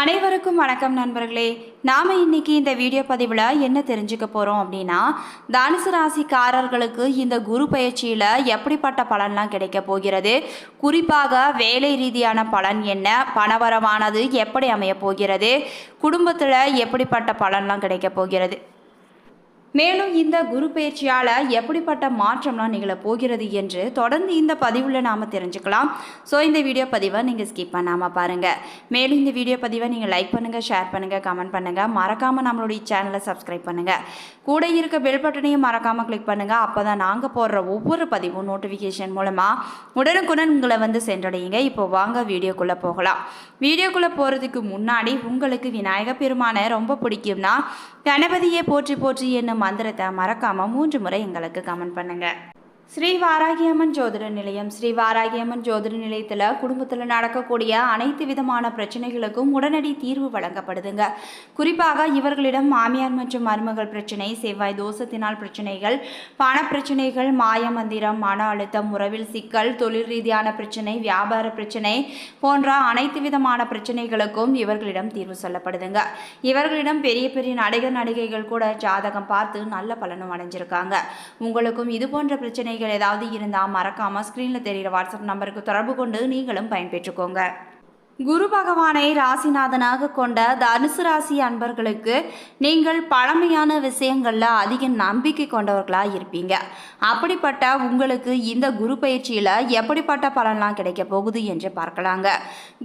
அனைவருக்கும் வணக்கம் நண்பர்களே. நாம் இன்னைக்கு இந்த வீடியோ பதிவில் என்ன தெரிஞ்சுக்க போகிறோம் அப்படின்னா தனுசு ராசிக்காரர்களுக்கு இந்த குரு பயிற்சியில் எப்படிப்பட்ட பலன்லாம் கிடைக்க போகிறது? குறிப்பாக வேலை ரீதியான பலன் என்ன? பணவரவானது எப்படி அமைய போகிறது? குடும்பத்தில் எப்படிப்பட்ட பலன்லாம் கிடைக்க போகிறது? மேலும் இந்த குரு பயிற்சியால் எப்படிப்பட்ட மாற்றம்லாம் நிகழ போகிறது என்று தொடர்ந்து இந்த பதிவில் நாம் தெரிஞ்சுக்கலாம். ஸோ இந்த வீடியோ பதிவை நீங்கள் ஸ்கிப் பண்ணாமல் பாருங்கள் மேலும் இந்த வீடியோ பதிவை நீங்கள் லைக் பண்ணுங்கள் ஷேர் பண்ணுங்கள் கமெண்ட் பண்ணுங்கள் மறக்காமல் நம்மளுடைய சேனலை சப்ஸ்கிரைப் பண்ணுங்கள் கூட இருக்க பெல் பட்டனையும் மறக்காமல் கிளிக் பண்ணுங்கள் அப்போ தான் நாங்கள் போடுற ஒவ்வொரு பதிவும் நோட்டிஃபிகேஷன் மூலமாக உடனுக்குடன் உங்களை வந்து சென்றடையுங்க. இப்போ வாங்க வீடியோக்குள்ளே போகலாம். வீடியோக்குள்ளே போகிறதுக்கு முன்னாடி உங்களுக்கு விநாயக பெருமானை ரொம்ப பிடிக்கும்னா கணபதியை போற்றி போற்றி என்னும் மந்திரத்தை மறக்காமல் மூன்று முறை எங்களுக்கு கமெண்ட் பண்ணுங்கள் ஸ்ரீ வாராகியம்மன் ஜோதிட நிலையம். ஸ்ரீ வாராகியம்மன் ஜோதிட நிலையத்தில் குடும்பத்தில் நடக்கக்கூடிய அனைத்து விதமான பிரச்சனைகளுக்கும் உடனடி தீர்வு வழங்கப்படுதுங்க. குறிப்பாக இவர்களிடம் மாமியார் மற்றும் மருமகள் பிரச்சனை செவ்வாய் தோஷத்தினால் பிரச்சனைகள் பணப்பிரச்சனைகள் மாயமந்திரம் மாய மந்திரம் மன அழுத்தம் உறவில் சிக்கல் தொழில் ரீதியான பிரச்சனை வியாபார பிரச்சனை போன்ற அனைத்து விதமான பிரச்சனைகளுக்கும் இவர்களிடம் தீர்வு சொல்லப்படுதுங்க. இவர்களிடம் பெரிய பெரிய நடிகர் நடிகைகள் கூட ஜாதகம் பார்த்து நல்ல பலனும் அடைஞ்சிருக்காங்க. உங்களுக்கும் இது போன்ற பிரச்சனைகள் ஏதாவது இருந்தால் மறக்காமல் ஸ்க்ரீனில் தெரிகிற வாட்ஸ்அப் நம்பருக்கு தொடர்பு கொண்டு நீங்களும் பயன்பெற்றுக்கோங்க. குரு பகவானை ராசிநாதனாக கொண்ட தனுசு ராசி அன்பர்களுக்கு நீங்கள் பழமையான விஷயங்களில் அதிக நம்பிக்கை கொண்டவர்களாக இருப்பீங்க. அப்படிப்பட்ட உங்களுக்கு இந்த குரு பயிற்சியில் எப்படிப்பட்ட பலன்லாம் கிடைக்க போகுது என்று பார்க்கலாங்க.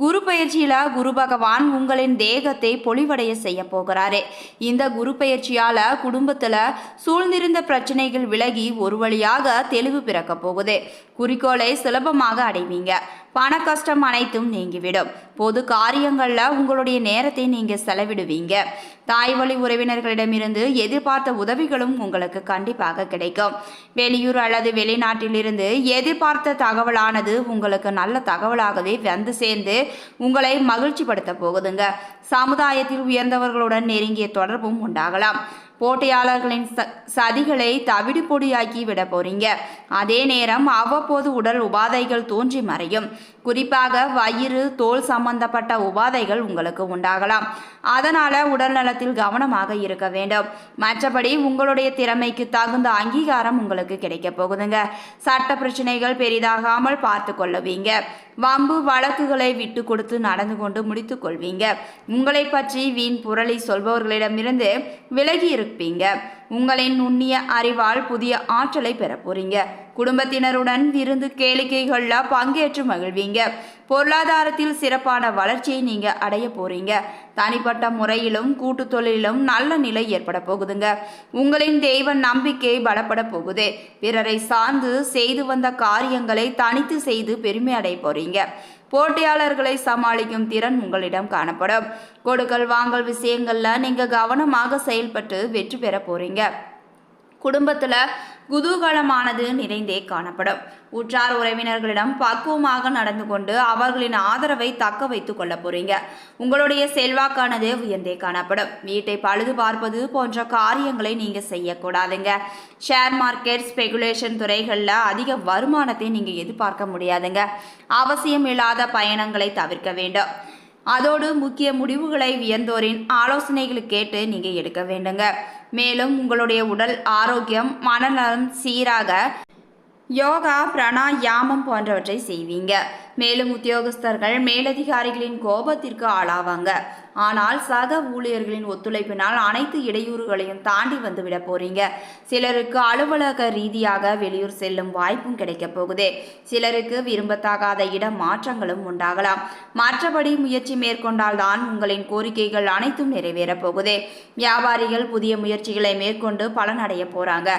குரு பயிற்சியில் குரு பகவான் உங்களின் தேகத்தை பொலிவடைய செய்ய போகிறாரு. இந்த குரு பயிற்சியால் குடும்பத்தில் சூழ்ந்திருந்த பிரச்சனைகள் விலகி ஒரு வழியாக தெளிவு பிறக்க போகுது. குறிக்கோளை சுலபமாக அடைவீங்க. பண கஷ்டம் அனைத்தும் நீங்கிவிடும். பொது காரியங்களில் உங்களுடைய நேரத்தை நீங்கள் செலவிடுவீங்க. தாய் வழி உறவினர்களிடமிருந்து எதிர்பார்த்த உதவிகளும் உங்களுக்கு கண்டிப்பாக கிடைக்கும். வெளியூர் அல்லது வெளிநாட்டிலிருந்து எதிர்பார்த்த தகவலானது உங்களுக்கு நல்ல தகவலாகவே வந்து சேர்ந்து உங்களை மகிழ்ச்சிப்படுத்த போகுதுங்க. சமுதாயத்தில் உயர்ந்தவர்களுடன் நெருங்கிய தொடர்பும் உண்டாகலாம். போட்டியாளர்களின் ச சதிகளை தவிடு பொடியாக்கி விட போறீங்க. அதே நேரம் அவ்வப்போது உடல் உபாதைகள் தோன்றி மறையும். குறிப்பாக வயிறு தோல் சம்பந்தப்பட்ட உபாதைகள் உங்களுக்கு உண்டாகலாம். அதனால உடல் நலத்தில் கவனமாக இருக்க வேண்டும். மற்றபடி உங்களுடைய திறமைக்கு தகுந்த அங்கீகாரம் உங்களுக்கு கிடைக்க போகுதுங்க. சட்ட பிரச்சனைகள் பெரிதாகாமல் பார்த்து கொள்ளுவீங்க. வம்பு வழக்குகளை விட்டு கொடுத்து நடந்து கொண்டு முடித்து கொள்வீங்க. உங்களை பற்றி வீண் புரளி சொல்பவர்களிடமிருந்து விலகி இருப்பீங்க. உங்களின் நுண்ணிய அறிவால் புதிய ஆற்றலை பெற போறீங்க. குடும்பத்தினருடன் விருந்து கேளிக்கைகளில் பங்கேற்று மகிழ்வீங்க. பொருளாதாரத்தில் சிறப்பான வளர்ச்சியை நீங்க அடைய போறீங்க. தனிப்பட்ட முறையிலும் கூட்டு தொழிலும் நல்ல நிலை ஏற்பட போகுதுங்க. உங்களின் தெய்வ நம்பிக்கை பலப்பட போகுது. பிறரை சார்ந்து செய்து வந்த காரியங்களை தனித்து செய்து பெருமை அடைய போறீங்க. போட்டியாளர்களை சமாளிக்கும் திறன் உங்களிடம் காணப்படும். கொடுக்கல் வாங்கல் விஷயங்கள்ல நீங்க கவனமாக செயல்பட்டு வெற்றி பெற போறீங்க. குடும்பத்தில் குதூகலமானது நிறைந்தே காணப்படும். உற்றார் உறவினர்களிடம் பக்குவமாக நடந்து கொண்டு அவர்களின் ஆதரவை தக்க வைத்துக் கொள்ள போறீங்க. உங்களுடைய செல்வாக்கானது உயர்ந்தே காணப்படும். வீட்டை பழுது பார்ப்பது போன்ற காரியங்களை நீங்க செய்யக்கூடாதுங்க. ஷேர் மார்க்கெட் ஸ்பெகுலேஷன் துறைகளில் அதிக வருமானத்தை நீங்க எதிர்பார்க்க முடியாதுங்க. அவசியம் இல்லாத பயணங்களை தவிர்க்க வேண்டும். அதோடு முக்கிய முடிவுகளை வியந்தோரின் ஆலோசனைகளை கேட்டு நீங்கள் எடுக்க வேண்டுங்க. மேலும் உங்களுடைய உடல் ஆரோக்கியம் மனநலம் சீராக யோகா பிராணாயாமம் போன்றவற்றை செய்வீங்க. மேலும் உத்தியோகஸ்தர்கள் மேலதிகாரிகளின் கோபத்திற்கு ஆளாவாங்க. ஆனால் சக ஊழியர்களின் ஒத்துழைப்பினால் அனைத்து இடையூறுகளையும் தாண்டி வந்துவிட போறீங்க. சிலருக்கு அலுவலக ரீதியாக வெளியூர் செல்லும் வாய்ப்பும் கிடைக்க போகுது. சிலருக்கு விரும்பத்தகாத இட மாற்றங்களும் உண்டாகலாம். மற்றபடி முயற்சி மேற்கொண்டால் தான் உங்களின் கோரிக்கைகள் அனைத்தும் நிறைவேறப் போகுது. வியாபாரிகள் புதிய முயற்சிகளை மேற்கொண்டு பலனடைய போறாங்க.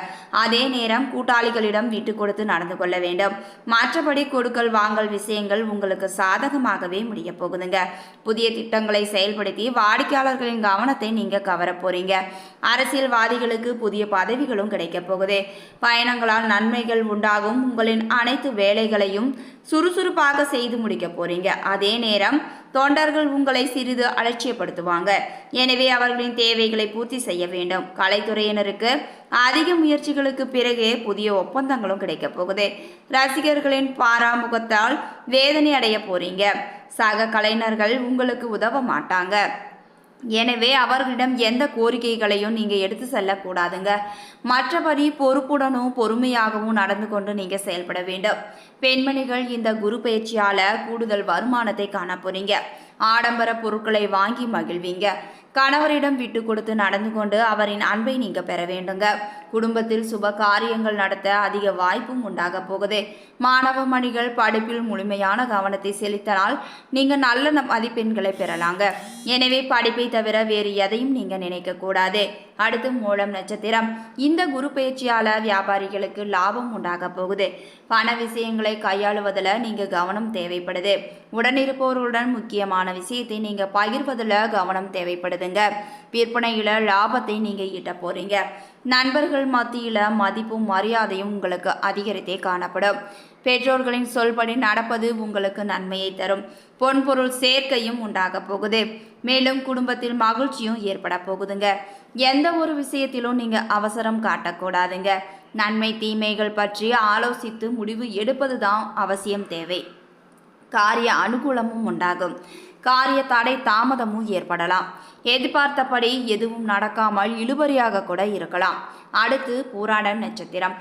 அதே நேரம் கூட்டாளிகளிடம் விட்டு கொடுத்து நடந்து கொள்ள வேண்டும். மற்றபடி கொடுக்கல் வாங்கல் விஷயங்கள் உங்களுக்கு சாதகமாகவே முடிய போகுதுங்க. புதிய திட்டங்களை செயல்படுத்தி வாடிக்கையாளர்களின் கவனத்தை நீங்க கவர போறீங்க. அரசியல்வாதிகளுக்கு புதிய பதவிகளும் கிடைக்க போகுது. பயணங்களால் நன்மைகள் உண்டாகும். உங்களின் அனைத்து வேலைகளையும் சுறுசுறுப்பாக செய்து முடிக்க போறீங்க. அதே நேரம் தொண்டர்கள் உங்களை சிறிது அலட்சியப்படுத்துவாங்க. எனவே அவர்களின் தேவைகளை பூர்த்தி செய்ய வேண்டும். கலைத்துறையினருக்கு அதிக முயற்சிகளுக்கு பிறகு புதிய ஒப்பந்தங்களும் கிடைக்கப் போகுது. ரசிகர்களின் பாராமுகத்தால் வேதனை அடைய போறீங்க. சக கலைஞர்கள் உங்களுக்கு உதவ மாட்டாங்க. எனவே அவர்களிடம் எந்த கோரிக்கைகளையும் நீங்கள் எடுத்து செல்லக்கூடாதுங்க. மற்றபடி பொறுப்புடனும் பொறுமையாகவும் நடந்து கொண்டு நீங்கள் செயல்பட வேண்டும். பெண்மணிகள் இந்த குரு பயிற்சியால் கூடுதல் வருமானத்தை காண போறீங்க ஆடம்பர பொருட்களை வாங்கி மகிழ்வீங்க. கணவரிடம் விட்டு கொடுத்து நடந்து கொண்டு அவரின் அன்பை நீங்க பெற வேண்டுங்க. குடும்பத்தில் சுப காரியங்கள் நடத்த அதிக வாய்ப்பும் உண்டாக போகுது. மாணவ மணிகள் படிப்பில் முழுமையான கவனத்தை செலுத்தினால் நீங்க நல்ல மதிப்பெண்களை பெறலாங்க. எனவே படிப்பை தவிர வேறு எதையும் நீங்க நினைக்க கூடாது. அடுத்து மூலம் நட்சத்திரம். இந்த குரு பயிற்சியால வியாபாரிகளுக்கு லாபம் உண்டாக போகுது. பண விஷயங்களை கையாளுவதில் நீங்க கவனம் தேவைப்படுது. உடனிருப்பவர்களுடன் முக்கியமான விஷயத்தை நீங்க பகிர்வதில் கவனம் தேவைப்படுதுங்க. விற்பனையில லாபத்தை நீங்க ஈட்ட போறீங்க. நண்பர்கள் மத்தியில மதிப்பும் மரியாதையும் உங்களுக்கு அதிகரித்தே காணப்படும். பெற்றோர்களின் சொல்படி நடப்பது உங்களுக்கு நன்மையை தரும். பொன்பொருள் சேர்க்கையும் உண்டாக போகுது. மேலும் குடும்பத்தில் மகிழ்ச்சியும் ஏற்பட போகுதுங்க. எந்த ஒரு விஷயத்திலும் நீங்க அவசரம் காட்டக்கூடாதுங்க. நன்மை தீமைகள் பற்றி ஆலோசித்து முடிவு எடுப்பது தான் அவசியம் தேவை. காரிய அனுகூலமும் உண்டாகும். காரிய தடை தாமதமும் ஏற்படலாம். எதிர்பார்த்தபடி எதுவும் நடக்காமல் இழுபறியாக கூட இருக்கலாம். அடுத்து பூராட நட்சத்திரம்.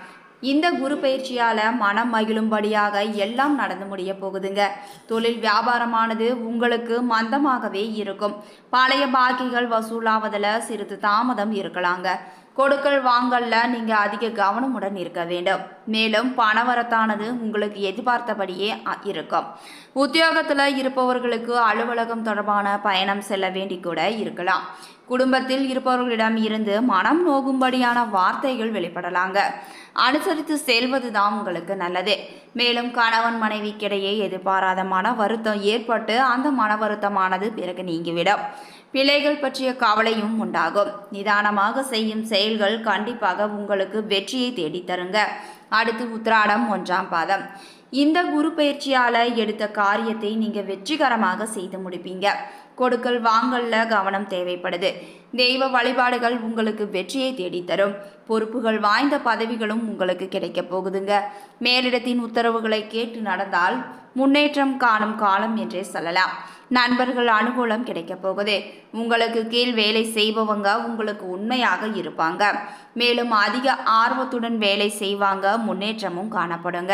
இந்த குரு பயிற்சியால் மனம் மகிழும்படியாக எல்லாம் நடந்து முடிய போகுதுங்க. தொழில் வியாபாரமானது உங்களுக்கு மந்தமாகவே இருக்கும். பழைய பாக்கிகள் வசூலாவதில் சிறிது தாமதம் இருக்கலாங்க. கொடுக்கல் வாங்கல்ல நீங்க அதிக கவனமுடன் இருக்க வேண்டும். மேலும் பணவரத்தானது உங்களுக்கு எதிர்பார்த்தபடியே இருக்கும். உத்தியோகத்துல இருப்பவர்களுக்கு அலுவலகம் தொடர்பான பயணம் செல்ல வேண்டி கூட இருக்கலாம். குடும்பத்தில் இருப்பவர்களிடம் இருந்து மனம் நோகும்படியான வார்த்தைகள் வெளிப்படலாங்க. அனுசரித்து செல்வது தான் உங்களுக்கு நல்லது. மேலும் கணவன் மனைவிக்கிடையே எதிர்பாராத மன வருத்தம் ஏற்பட்டு அந்த மன வருத்தமானது பிறகு நீங்கிவிடும். பிழைகள் பற்றிய கவலையும் உண்டாகும். நிதானமாக செய்யும் செயல்கள் கண்டிப்பாக உங்களுக்கு வெற்றியை தேடித் தருங்க. அடுத்து உத்திராடம் ஒன்றாம் பாதம். இந்த குரு பயிற்சியால் எடுத்த காரியத்தை நீங்கள் வெற்றிகரமாக செய்து முடிப்பீங்க. கொடுக்கல் வாங்கல்ல கவனம் தேவைப்படுது. தெய்வ வழிபாடுகள் உங்களுக்கு வெற்றியை தேடித் தரும். பொறுப்புகள் வாய்ந்த பதவிகளும் உங்களுக்கு கிடைக்க போகுதுங்க. மேலிடத்தின் உத்தரவுகளை கேட்டு நடந்தால் முன்னேற்றம் காணும் காலம் என்றே சொல்லலாம். நண்பர்கள் அனுகூலம் கிடைக்க போகுது. உங்களுக்கு கீழ் வேலை செய்பவங்க உங்களுக்கு உண்மையாக இருப்பாங்க. மேலும் அதிக ஆர்வத்துடன் வேலை செய்வாங்க முன்னேற்றமும் காணப்படுங்க.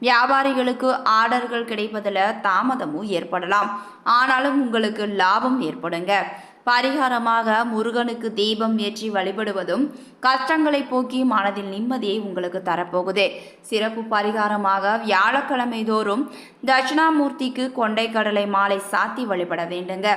வியாபாரிகளுக்கு ஆர்டர்கள் கிடைப்பதில் தாமதமும் ஏற்படலாம். ஆனாலும் உங்களுக்கு லாபம் ஏற்படுங்க. பரிகாரமாக முருகனுக்கு தீபம் ஏற்றி வழிபடுவதும் கஷ்டங்களை போக்கி மனதில் நிம்மதியை உங்களுக்கு தரப்போகுது. சிறப்பு பரிகாரமாக வியாழக்கிழமை தோறும் தட்சிணாமூர்த்திக்கு கொண்டைக்கடலை மாலை சாத்தி வழிபட வேண்டுங்க.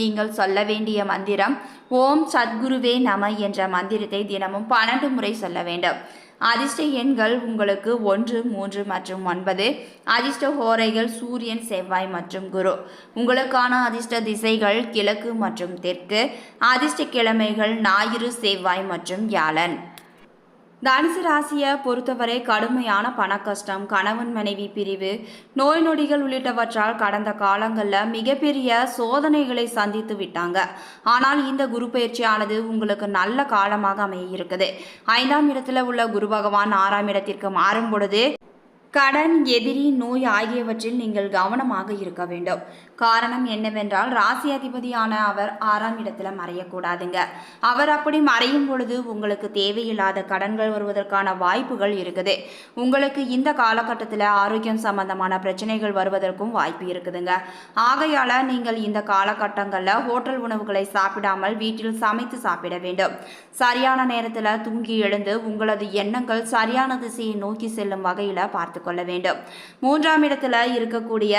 நீங்கள் சொல்ல வேண்டிய மந்திரம் ஓம் சத்குருவே நம என்ற மந்திரத்தை தினமும் பன்னெண்டு முறை சொல்ல வேண்டும். அதிர்ஷ்ட எண்கள் உங்களுக்கு ஒன்று மூன்று மற்றும் ஒன்பது. அதிர்ஷ்ட ஹோரைகள் சூரியன் செவ்வாய் மற்றும் குரு. உங்களுக்கான அதிர்ஷ்ட திசைகள் கிழக்கு மற்றும் தெற்கு. அதிர்ஷ்ட கிழமைகள் ஞாயிறு செவ்வாய் மற்றும் வியாழன். தனுசு ராசியை பொறுத்தவரை கடுமையான பண கஷ்டம் கணவன் மனைவி பிரிவு நோய் நொடிகள் உள்ளிட்டவற்றால் கடந்த காலங்களில் மிகப்பெரிய சோதனைகளை சந்தித்து விட்டாங்க. ஆனால் இந்த குரு பயிற்சியானது உங்களுக்கு நல்ல காலமாக அமைய இருக்குது ஐந்தாம் இடத்துல உள்ள குரு பகவான் ஆறாம் இடத்திற்கு மாறும் பொழுது கடன் எதிரி நோய் ஆகியவற்றில் நீங்கள் கவனமாக இருக்க வேண்டும். காரணம் என்னவென்றால் ராசி அதிபதியான அவர் ஆறாம் இடத்துல மறையக்கூடாதுங்க. அவர் அப்படி மறையும் பொழுது உங்களுக்கு தேவையில்லாத கடன்கள் வருவதற்கான வாய்ப்புகள் இருக்குது. உங்களுக்கு இந்த காலகட்டத்தில் ஆரோக்கியம் சம்பந்தமான பிரச்சனைகள் வருவதற்கும் வாய்ப்பு இருக்குதுங்க. ஆகையால் நீங்கள் இந்த காலகட்டங்களில் ஹோட்டல் உணவுகளை சாப்பிடாமல் வீட்டில் சமைத்து சாப்பிட வேண்டும். சரியான நேரத்தில் தூங்கி எழுந்து உங்களது எண்ணங்கள் சரியான திசையை நோக்கி செல்லும் வகையில் பார்த்து கொள்ள வேண்டும். மூன்றாம் இடத்துல இருக்கக்கூடிய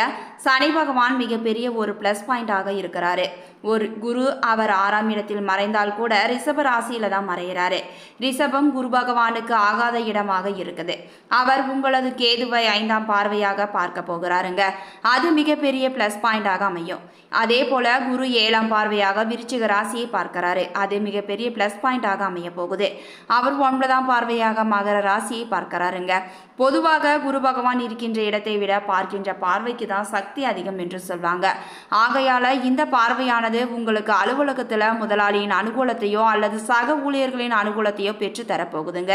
சனி பகவான் மிகப்பெரிய ஒரு ப்ளஸ் பாயிண்டாக இருக்கிறாரு. ஒரு குரு அவர் ஆறாம் இடத்தில் மறைந்தால் கூட ரிஷப ராசியில தான் மறைகிறாரு ரிஷபம் குரு பகவானுக்கு ஆகாத இடமாக இருக்குது. அவர் உங்களது கேதுவை ஐந்தாம் பார்வையாக பார்க்க போகிறாருங்க. அது மிகப்பெரிய ப்ளஸ் பாயிண்டாக அமையும். அதே போல குரு ஏழாம் பார்வையாக விருச்சிக ராசியை பார்க்கிறாரு. அது மிகப்பெரிய ப்ளஸ் பாயிண்டாக அமைய போகுது. அவர் ஒன்பதாம் பார்வையாக மகர ராசியை பார்க்கிறாருங்க. பொதுவாக குரு பகவான் இருக்கின்ற இடத்தை விட பார்க்கின்ற பார்வைக்கு தான் சக்தி அதிகம் என்று சொல்வாங்க. ஆகையால ஆகையால் இந்த பார்வையானது உங்களுக்கு அலுவலகத்தில் முதலாளியின் அனுகூலத்தையோ அல்லது சக ஊழியர்களின் அனுகூலத்தையோ பெற்று தரப்போகுதுங்க.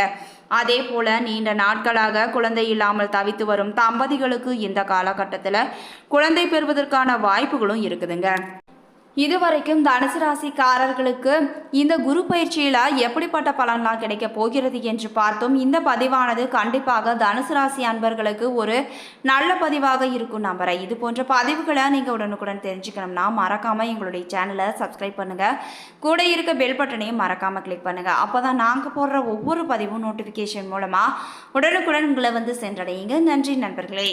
அதே போல நீண்ட நாட்களாக குழந்தை இல்லாமல் தவித்து வரும் தம்பதிகளுக்கு இந்த காலகட்டத்தில் குழந்தை பெறுவதற்கான வாய்ப்புகளும் இருக்குதுங்க. இதுவரைக்கும் தனுசு ராசிக்காரர்களுக்கு இந்த குரு பயிற்சியில் எப்படிப்பட்ட பலன்லாம் கிடைக்க போகிறது என்று பார்த்தோம். இந்த பதிவானது கண்டிப்பாக தனுசு ராசி அன்பர்களுக்கு ஒரு நல்ல பதிவாக இருக்கும் நம்புறேன் இது போன்ற பதிவுகளை நீங்கள் உடனுக்குடன் தெரிஞ்சுக்கணும்னா மறக்காமல் எங்களுடைய சேனலை சப்ஸ்கிரைப் பண்ணுங்கள் கூட இருக்க பெல் பட்டனையும் மறக்காமல் கிளிக் பண்ணுங்கள் அப்போ தான் நாங்கள் போடுற ஒவ்வொரு பதிவும் நோட்டிஃபிகேஷன் மூலமாக உடனுக்குடன் உங்களை வந்து சென்றடையுங்க. நன்றி நண்பர்களே.